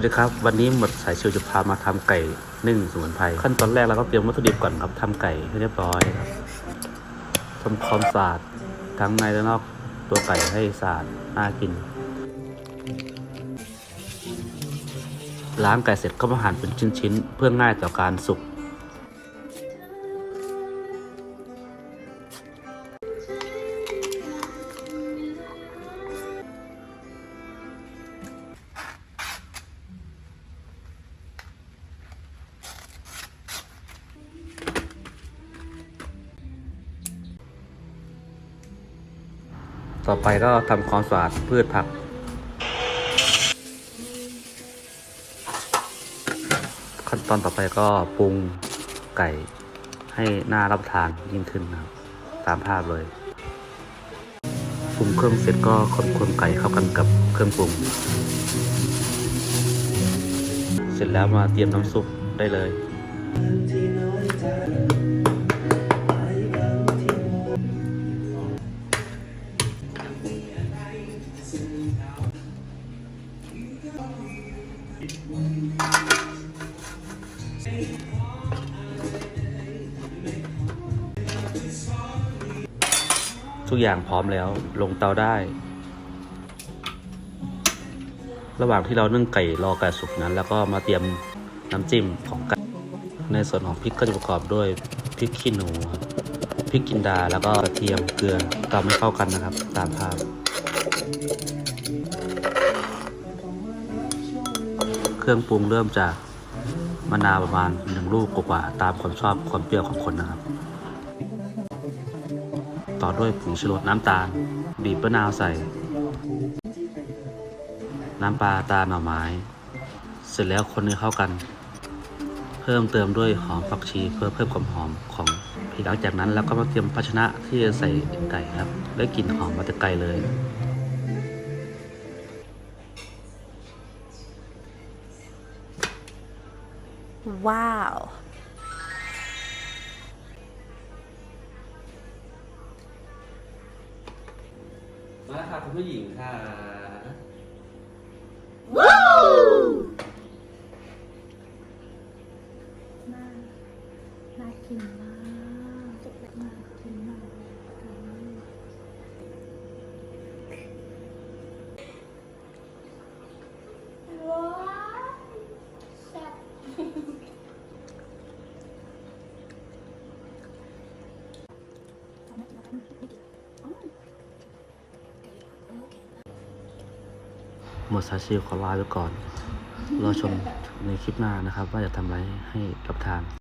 วัสดีครับ วันนี้หมดสายชิวจะพามาทำไก่นึ่งสมุนไพรขั้นตอนแรกเราก็เตรียมวัตถุดิบก่อนครับทำไก่ให้เรียบร้อยครับทำความสะอาดทั้งในและนอกตัวไก่ให้สะอาดน่ากิน ล้างไก่เสร็จก็มาหั่นเป็นชิ้นๆ เพื่อง่ายต่อการสุก ต่อไปก็ทำความสะอาดพืชผัก ขั้นตอนต่อไปก็ปรุงไก่ให้น่ารับประทานยิ่งขึ้นนะครับ ตามภาพเลยปรุงเครื่องเสร็จก็คนๆไก่เข้ากันกับเครื่องปรุง เสร็จแล้วมาเตรียมน้ำซุปได้เลย ทุกอย่างพร้อมแล้วลงเตาได้ ระหว่างที่เรานึ่งไก่รอไก่สุกนั้น แล้วก็มาเตรียมน้ำจิ้มของไก่ในส่วนของพริกก็จะประกอบด้วยพริกขี้หนูครับพริกจินดาแล้วก็กระเทียมเกลือตำให้เข้ากันนะครับ ตามภาพ รื่องปรุงเริ่มจากมะนาวประมาณหนึ่งลูกกว่าๆตามความชอบความเปรี้ยวของคนนะครับ ต่อด้วยผงชูรสน้ำตาล บีบมะนาวใส่ น้ำปลาตาหน่อไม้ เสร็จแล้วคนให้เข้ากัน เพิ่มเติมด้วยหอมผักชีเพื่อเพิ่มความหอมของหลังจากนั้นแล้วก็มาเตรียมภาชนะที่จะใส่ไก่ครับ ได้กลิ่นหอมมาแต่ไกลเลย ว้าว มาค่ะคุณผู้หญิงค่ะน่าน่ากินมาก หมดสาชิขอลาไปก่อน รอชมในคลิปหน้านะครับ ว่าจะทำอะไรให้รับทาน